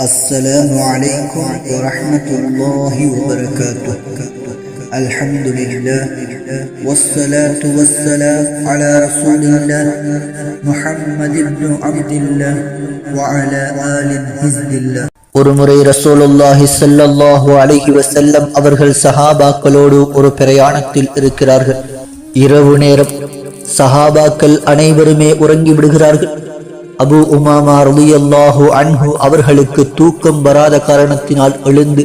السلام عليكم ورحمة الله وبركاته الحمد لله والصلاة والسلام على رسول الله محمد بن عبد الله وعلى آل حزب الله ஒருமுறை ரசூலுல்லாஹி ஸல்லல்லாஹு அலைஹி வஸல்லம் அவர்கள் சஹாபாக்களோடு ஒரு பிரயாணத்தில் இருக்கிறார்கள் இரவு நேரம் சஹாபாக்கள் அனைவருமே உறங்கி விடுகிறார்கள் அபு உமாமா ரலியல்லாஹு அன்ஹு அவர்களுக்கு தூக்கம் வராத காரணத்தினால் எழுந்து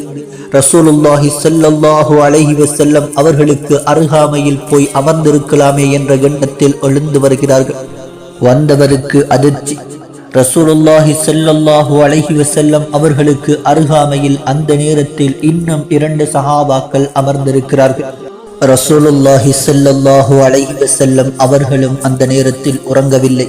ரசூலுல்லாஹி சல்லல்லாஹு அலைஹி செல்லம் அவர்களுக்கு அருகாமையில் போய் அமர்ந்திருக்கலாமே என்ற எண்ணத்தில் எழுந்து வருகிறார்கள். வந்தவருக்கு அதிர்ச்சி. ரசூலுல்லாஹி செல்லல்லாஹு அழகி செல்லம் அவர்களுக்கு அருகாமையில் அந்த நேரத்தில் இன்னும் இரண்டு சஹாபாக்கள் அமர்ந்திருக்கிறார்கள். ரசூலுல்லாஹி செல்லல்லாஹு அலைஹி செல்லம் அவர்களும் அந்த நேரத்தில் உறங்கவில்லை.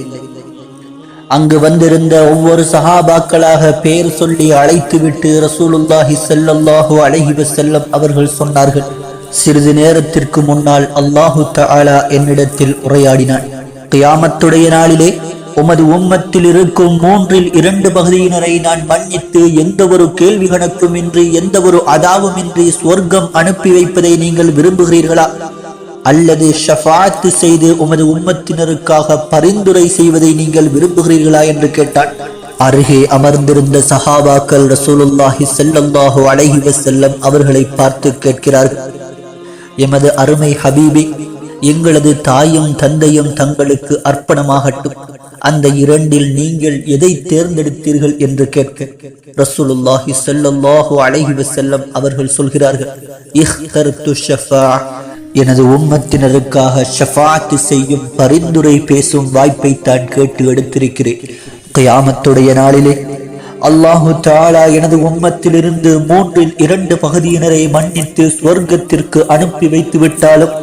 அங்கு வந்திருந்த ஒவ்வொரு சஹாபாக்களாக பெயர் சொல்லி அழைத்துவிட்டு ரசூலுல்லாஹி செல்லல்லாஹு அழகி செல்லம் அவர்கள் சொன்னார்கள் சிறிது நேரத்திற்கு முன்னால் அல்லாஹு தஆலா என்னிடத்தில் உரையாடினான். கியாமத்துடைய நாளிலே உமது உம்மத்தில் இருக்கும் மூன்றில் இரண்டு பகுதியினரை நான் மன்னித்து எந்த ஒரு கேள்வி கணக்குமின்றி எந்த ஒரு அதாவுமின்றி சொர்க்கம் அனுப்பி வைப்பதை நீங்கள் விரும்புகிறீர்களா? அல்லது ஷஃபாத்து செய்து உமது உம்மத்தினருக்காக பரிந்துரை செய்வதை நீங்கள் விரும்புகிறீர்களா என்று கேட்டான். அருகே அமர்ந்திருந்த சஹாபாக்கள் ரசூலுல்லாஹி செல்லல்லாஹு அலைஹி செல்லம் அவர்களை பார்த்து கேட்கிறார்கள். எமது அருமை ஹபீபி எங்களது தாயும் தந்தையும் தங்களுக்கு அர்ப்பணமாகட்டும். அந்த இரண்டில் நீங்கள் எதை தேர்ந்தெடுத்தீர்கள் என்று கேட்க ரசூலுல்லாஹி செல்லல்லாஹு அலைஹி செல்லம் அவர்கள் சொல்கிறார்கள் எனது உம்மத்தினருக்காக ஷஃபாத்து செய்யும் பரிந்துரை பேசும் வாய்ப்பை தான் கேட்டு எடுத்திருக்கிறேன். கயாமத்துடைய நாளிலே அல்லாஹு தாலா எனது உம்மத்திலிருந்து மூன்றில் இரண்டு பகுதியினரை மன்னித்து சொர்க்கத்திற்கு அனுப்பி வைத்து விட்டாலும்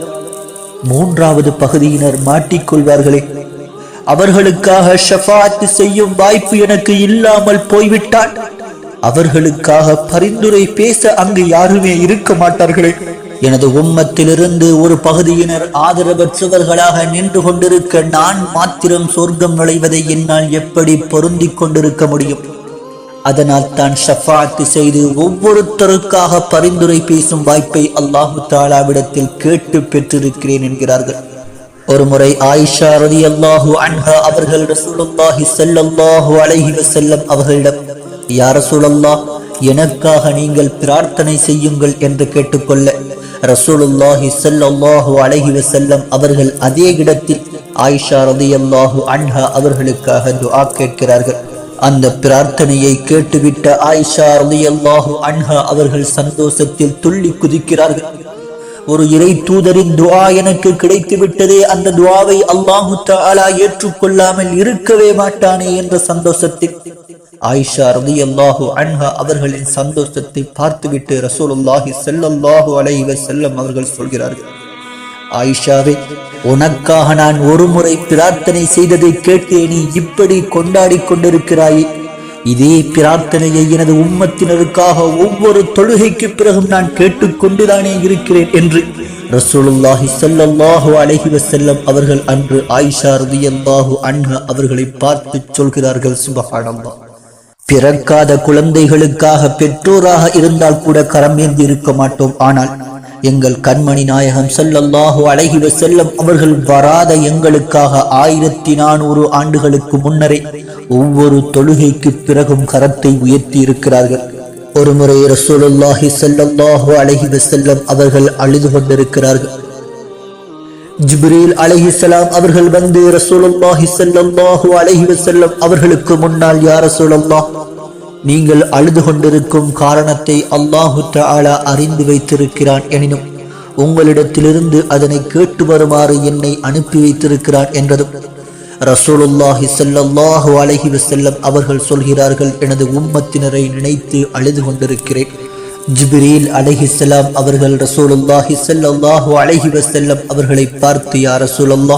மூன்றாவது பகுதியினர் மாட்டிக்கொள்வார்களே. அவர்களுக்காக ஷஃபாத்து செய்யும் வாய்ப்பு எனக்கு இல்லாமல் போய்விட்டால் அவர்களுக்காக பரிந்துரை பேச அங்கு யாருமே இருக்க மாட்டார்களே. எனது உம்மத்திலிருந்து ஒரு பகுதியினர் ஆதரவற்றவர்களாக நின்று கொண்டிருக்க நான் மாத்திரம் சொர்க்கம் நுழைவதை என்னால் எப்படி பொருந்திக் கொண்டிருக்க முடியும்? அதனால் தான் ஷஃபாத்து செய்து ஒவ்வொருத்தருக்காக பரிந்துரை பேசும் வாய்ப்பை அல்லாஹு தாலாவிடத்தில் கேட்டு பெற்றிருக்கிறேன் என்கிறார்கள். ஒருமுறை ஆயிஷா ரதி அல்லாஹு அன்ஹா அவர்கள் ரசூலுல்லாஹி செல்லல்லாஹு அலைஹி வஸல்லம் அவர்களிடம் யார் சூழல்லா எனக்காக நீங்கள் பிரார்த்தனை செய்யுங்கள் என்று கேட்டுக்கொள்ள ரசூலுல்லாஹி சல்லாஹு அலைஹி வஸல்லம் அவர்கள் அதே இடத்தில் ஆயிஷா ரதியல்லாஹு அன்ஹா அவர்களுக்காக துஆ கேட்கிறார்கள். அந்த பிரார்த்தனையை கேட்டுவிட்ட ஆயிஷா ரலியல்லாஹு அன்ஹா அவர்கள் சந்தோஷத்தில் துள்ளி குதிக்கிறார்கள். ஒரு இறை தூதரின் துவா எனக்கு கிடைத்து விட்டதே அந்த துவாவை அல்லாஹு தாலா ஏற்றுக்கொள்ளாமல் இருக்கவே மாட்டானே என்ற சந்தோஷத்தில் ஆயிஷா ரலியல்லாஹு அன்ஹா அவர்களின் சந்தோஷத்தை பார்த்துவிட்டு ரசூலுல்லாஹி செல்லல்லாஹு அலைஹி செல்லம் அவர்கள் சொல்கிறார்கள். ஆயிஷாவே உனக்காக நான் ஒரு முறை பிரார்த்தனை செய்ததை கேட்டு நீ இப்படி கொண்டாடி கொண்டிருக்கிறாயே. இதே பிரார்த்தனையை எனது உம்மத்தினருக்காக ஒவ்வொரு தொழுகைக்கு பிறகும் நான் கேட்டுக்கொண்டுதானே இருக்கிறேன் என்று ரசூலுல்லாஹி ஸல்லல்லாஹு அலைஹி வஸல்லம் அவர்கள் அன்று ஆயிஷா ரலியல்லாஹு அன்ஹா அவர்களை பார்த்து சொல்கிறார்கள். சுபஹானல்லாஹ். பிறக்காத குழந்தைகளுக்காக பெற்றோராக இருந்தால் கூட கரம் ஏந்தி இருக்க மாட்டோம். ஆனால் எங்கள் கண்மணி நாயகம் ஸல்லல்லாஹு அழகிவ செல்லும் அவர்கள் வராத எங்களுக்காக ஆயிரத்தி நானூறு ஆண்டுகளுக்கு முன்னரே ஒவ்வொரு தொழுகைக்கு பிறகும் கரத்தை உயர்த்தி இருக்கிறார்கள். ஒருமுறை ரசூலுல்லாஹி ஸல்லல்லாஹு அழகிவ செல்லம் அவர்கள் அழுது கொண்டிருக்கிறார்கள். ஜிப்ரீல் அலைஹிஸ்ஸலாம் அவர்கள் வந்து ரசூலுல்லாஹி ஸல்லல்லாஹு அலைஹி வஸல்லம் அவர்களுக்கு முன்னால் யா ரசூலல்லாஹ் நீங்கள் அழுது கொண்டிருக்கும் காரணத்தை அல்லாஹு தஆலா அறிந்து வைத்திருக்கிறான் எனினும் உங்களிடத்திலிருந்து அதனை கேட்டு வருமாறு என்னை அனுப்பி வைத்திருக்கிறான் என்றதும் ரசூலுல்லாஹி ஸல்லல்லாஹு அலைஹி வஸல்லம் அவர்கள் சொல்கிறார்கள் எனது உம்மத்தினரை நினைத்து அழுது கொண்டிருக்கிறேன். ஜிபிரீல் அலஹிசலாம் அவர்கள் ரசூலுல்லாஹி சல்லாஹு அலஹி வசல்லம் அவர்களை பார்த்து யா ரசூலல்லா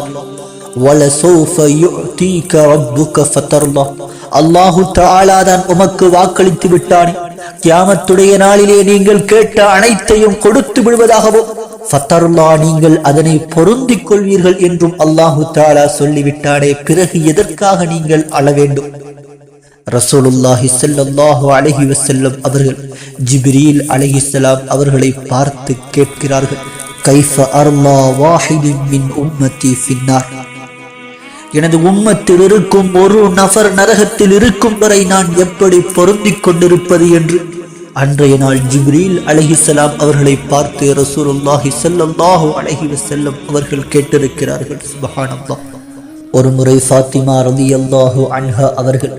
அல்லாஹு தாலா தான் உமக்கு வாக்களித்து விட்டானே. கியாமத்துடைய நாளிலே நீங்கள் கேட்ட அனைத்தையும் கொடுத்து விடுவதாகவும் ஃபத்தர்லா நீங்கள் அதனை பொருந்திக் கொள்வீர்கள் என்றும் அல்லாஹு தாலா சொல்லிவிட்டானே. பிறகு எதற்காக நீங்கள் அள வேண்டும்? ரசோலுல்லாஹி ஸல்லல்லாஹு அலைஹி வசல்லம் அவர்கள் ஜிப்ரீல் அலஹிசலாம் அவர்களை பார்த்து கேட்கிறார்கள் கைஃப அர்மா வாஹிதின் மின் உம்மத்தி ஃபின்னார். எனது உம்மத்தில் இருக்கும் ஒரு நபர் நரகத்தில் இருக்கும் வரை நான் எப்படி பொருந்திக் கொண்டிருப்பது என்று. அன்றைய நாள் ஜிப்ரீல் அலஹிசலாம் அவர்களை பார்த்து ரசூலுல்லாஹி ஸல்லல்லாஹு அலைஹி வசல்லம் அவர்கள் கேட்டிருக்கிறார்கள் சுப்ஹானல்லாஹ். ஒரு முறை ஃபாத்திமா ரலியல்லாஹு அன்ஹா அவர்கள்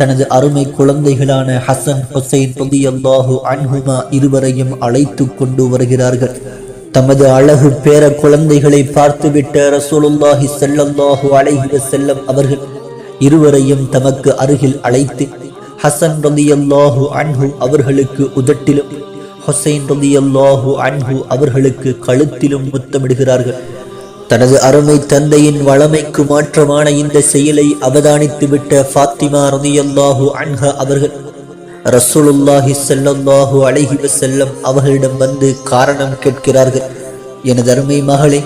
தனது அருமை குழந்தைகளான ஹசன் ஹுசைன் ரலியல்லாஹு அன்ஹுமா இருவரையும் அழைத்து கொண்டு வருகிறார்கள். தமது அழகு பேர குழந்தைகளை பார்த்துவிட்ட ரசூலுல்லாஹி செல்லல்லாஹு அலைஹி செல்லம் அவர்கள் இருவரையும் தமக்கு அருகில் அழைத்து ஹசன் ரலியல்லாஹு அன்ஹு அவர்களுக்கு உதட்டிலும் ஹுசைன் ரலியல்லாஹு அன்ஹு அவர்களுக்கு கழுத்திலும் முத்தமிடுகிறார்கள். தனது அருமை தந்தையின் வளமைக்கு மாற்றமான இந்த செயலை அவதானித்துவிட்ட ஃபாத்திமா ரதியல்லாஹு அன்ஹா அவர்கள் ரசூலுல்லாஹி செல்லல்லாஹு அழகி செல்லம் அவர்களிடம் வந்து காரணம் கேட்கிறார்கள். எனது அருமை மகளே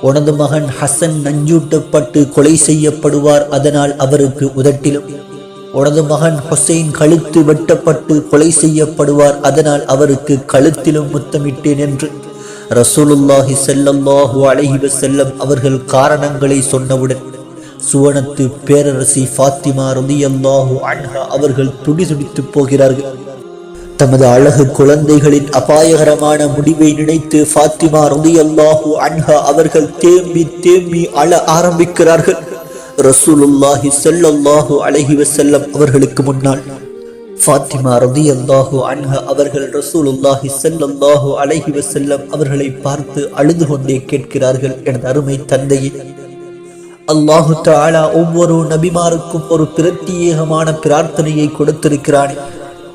உனது மகன் ஹசன் நஞ்சூட்டப்பட்டு கொலை செய்யப்படுவார் அதனால் அவருக்கு உதட்டிலும். உனது மகன் ஹுசைன் கழுத்து வெட்டப்பட்டு கொலை செய்யப்படுவார் அதனால் அவருக்கு கழுத்திலும் முத்தமிட்டேன் என்று ரசூலுல்லாஹி செல்லல்லாஹு அலைஹி செல்லம் அவர்கள் காரணங்களை சொன்னவுடன் சுவனத்து பேரரசி ஃபாத்திமா ரலியல்லாஹு அன்ஹா அவர்கள் துடிதுடித்து போகிறார்கள். தமது அழகு குழந்தைகளின் அபாயகரமான முடிவை நினைத்து ஃபாத்திமா ரலியல்லாஹு அன்ஹா அவர்கள் தேம்பி தேம்பி அழ ஆரம்பிக்கிறார்கள். ரசூலுல்லாஹி செல்லல்லாஹு அழகிவ செல்லம் அவர்களுக்கு முன்னால் ஃபாத்திமா ரலியல்லாஹு அன்ஹா அவர்கள் ரசூலுல்லாஹி செல்லல்லாஹு அலைஹி வசல்லம் அவர்களை பார்த்து அழுது கொண்டே கேட்கிறார்கள் எனது அருமை தந்தையே அல்லாஹு தாலா ஒவ்வொரு நபிமாருக்கும் ஒரு பிரத்யேகமான பிரார்த்தனையை கொடுத்திருக்கிறான்.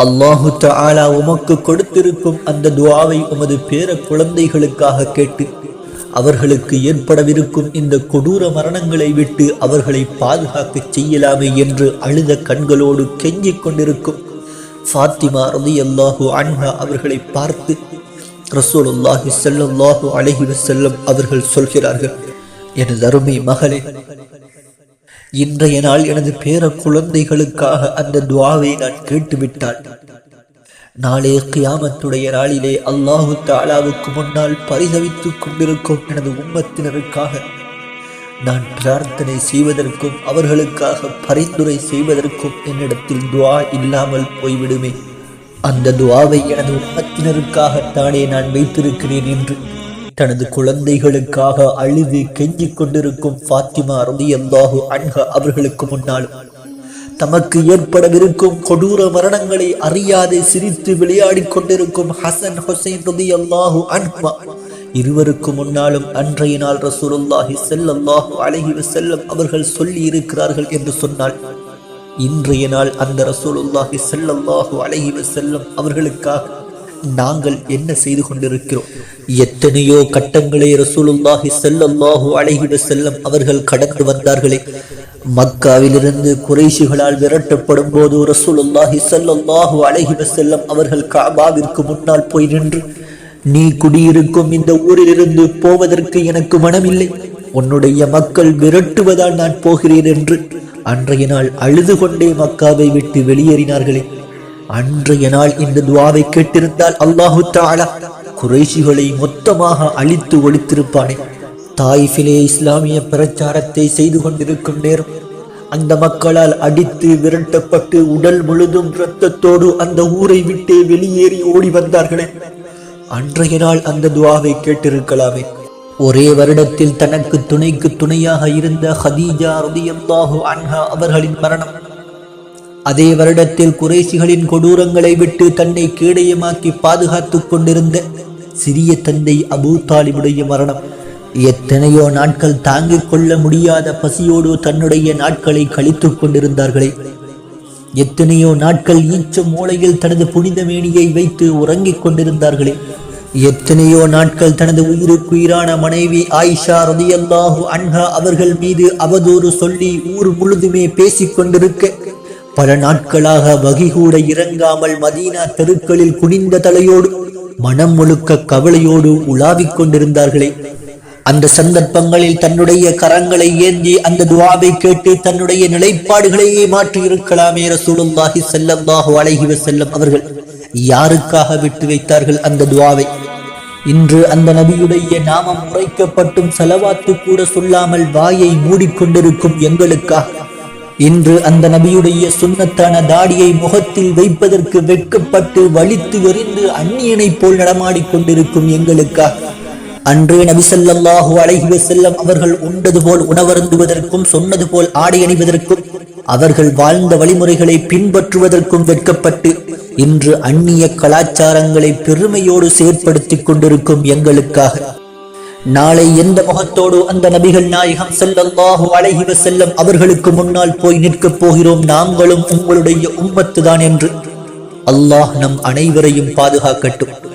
அல்லாஹு தாலா உமக்கு கொடுத்திருக்கும் அந்த துவாவை உமது பேர குழந்தைகளுக்காக கேட்டு அவர்களுக்கு ஏற்படவிருக்கும் இந்த கொடூர மரணங்களை விட்டு அவர்களை பாதுகாக்க செய்யலாமே என்று அழுத கண்களோடு கெஞ்சிக் கொண்டிருக்கும். ஃபாத்திமா ரலியல்லாஹு அன்ஹா அவர்களை பார்த்து ரசூலுல்லாஹி ஸல்லல்லாஹு அலைஹி செல்லும் அவர்கள் சொல்கிறார்கள் எனது அருமை மகளே இன்றைய நாள் எனது பேர குழந்தைகளுக்காக அந்த துவாவை நான் கேட்டுவிட்டாள் நாளே கியாமத்துடைய நாளிலே அல்லாஹு தாலாவுக்கு முன்னால் பரிதவித்துக் கொண்டிருக்கும் எனது உம்மத்தினருக்காக நான் பிரார்த்தனை செய்வதற்கும் அவர்களுக்காக பரிந்துரை செய்வதற்கும் என்னிடத்தில் துவா இல்லாமல் போய்விடுமே. அந்த துவாவை எனது உலகத்தினருக்காகத்தானே நான் வைத்திருக்கிறேன் என்று தனது குழந்தைகளுக்காக அழுது கெஞ்சிக் கொண்டிருக்கும் ஃபாத்திமா ரலியல்லாஹு அன்ஹா அவர்களுக்கு முன்னாலும் தமக்கு ஏற்படவிருக்கும் கொடூர மரணங்களை அறியாதே சிரித்து விளையாடிக் கொண்டிருக்கும் ஹசன் ஹுசைன் ரலியல்லாஹு அன்ஹுமா இருவருக்கு முன்னாலும் அன்றைய நாள் ரசூலுல்லாஹி ஸல்லல்லாஹு அலைஹி வஸல்லம் அவர்கள் சொல்லி இருக்கிறார்கள் என்று சொன்னால் இன்றைய நாள் அந்த ரசூலுல்லாஹி ஸல்லல்லாஹு அலைஹி வஸல்லம் அவர்களுக்காக நாங்கள் என்ன செய்து கொண்டிருக்கிறோம்? எத்தனையோ கட்டங்களை ரசூலுல்லாஹி ஸல்லல்லாஹு அலைஹி வஸல்லம் அவர்கள் கடந்து வந்தார்களே. மக்காவிலிருந்து குறைஷிகளால் விரட்டப்படும் போது ரசூலுல்லாஹி ஸல்லல்லாஹு அலைஹி வஸல்லம் அவர்கள் காபாவிற்கு முன்னால் போய் நின்று நீ குடியிருக்கும் இந்த ஊரிலிருந்து போவதற்கு எனக்கு மனமில்லை. உன்னுடைய மக்கள் விரட்டுவதால் நான் போகிறேன் என்று அன்றைய நாள் அழுது கொண்டே மக்காவை விட்டு வெளியேறினார்களே. அன்றைய நாள் இந்த துவாவை கேட்டிருந்தால் அல்லாஹு தாலா குறைஷிகளை மொத்தமாக அழித்து ஒழித்திருப்பானே. தாய்ஃபிலே இஸ்லாமிய பிரச்சாரத்தை செய்து கொண்டிருக்கும் நேரம் அந்த மக்களால் அடித்து விரட்டப்பட்டு உடல் முழுதும் இரத்தத்தோடு அந்த ஊரை விட்டே வெளியேறி ஓடி வந்தார்களே. அன்றைய நாள் அந்த துவாவை கேட்டிருக்கலாமே. ஒரே வருடத்தில் தனக்கு துணைக்கு துணையாக இருந்த ஹதீஜா ரதியல்லாஹு அன்ஹா அவர்களின் மரணம். அதே வருடத்தில் குறைசிகளின் கொடூரங்களை விட்டு தன்னை கேடயமாக்கி பாதுகாத்துக் கொண்டிருந்த சிறிய தந்தை அபூ தாலிபுடைய மரணம். எத்தனையோ நாட்கள் தாங்கிக் கொள்ள முடியாத பசியோடு தன்னுடைய நாட்களை கழித்துக் கொண்டிருந்தார்களே. எத்தனையோ நாட்கள் ஈச்ச மூளையில் தனது புனித மேனியை வைத்து உறங்கிக் கொண்டிருந்தார்களே. எத்தனையோ நாட்கள் தனது உயிருக்குயிரான மனைவி ஆயிஷா ரதியல்லாஹு அன்ஹா அவர்கள் மீது அவதூறு சொல்லி ஊர் முழுதுமே பேசிக் கொண்டிருக்க பல நாட்களாக வகி கூட இறங்காமல் மதீனா தெருக்களில் குனிந்த தலையோடு மனம் முழுக்க கவலையோடு உலாவிக் கொண்டிருந்தார்களே. அந்த சந்தர்ப்பங்களில் தன்னுடைய கரங்களை ஏந்தி அந்த துவாவை கேட்டு தன்னுடைய நிலைப்பாடுகளையே மாற்றி இருக்கலாமே ரசூலுல்லாஹி ஸல்லல்லாஹு அலைஹி வஸல்லம் அவர்கள். யாருக்காக விட்டு வைத்தார்கள் அந்த துவாவை? இன்று அந்த நபியுடைய நாமம் உரைக்கப்பட்டும் செலவாத்து கூட சொல்லாமல் வாயை மூடிக்கொண்டிருக்கும் எங்களுக்காக. இன்று அந்த நபியுடைய சுண்ணத்தான தாடியை முகத்தில் வைப்பதற்கு வெட்கப்பட்டு வலித்து எறிந்து அந்நியனைப் போல் நடமாடிக் கொண்டிருக்கும் எங்களுக்காக. அன்று நபி சொல்லாஹு அழகி செல்லம் அவர்கள் உண்டது போல் உணவருந்துவதற்கும் சொன்னது போல் ஆடை அணிவதற்கும் அவர்கள் வாழ்ந்த வழிமுறைகளை பின்பற்றுவதற்கும் வெட்கப்பட்டு இன்று அந்நிய கலாச்சாரங்களை பெருமையோடு செயற்படுத்திக் கொண்டிருக்கும் எங்களுக்காக. நாளை எந்த முகத்தோடு அந்த நபிகள் நாயகம் செல்லல்லாஹு அழகி செல்லம் அவர்களுக்கு முன்னால் போய் நிற்கப் போகிறோம் நாங்களும் உங்களுடைய உம்மத்துதான் என்று. அல்லாஹ் நம் அனைவரையும் பாதுகாக்கட்டும்.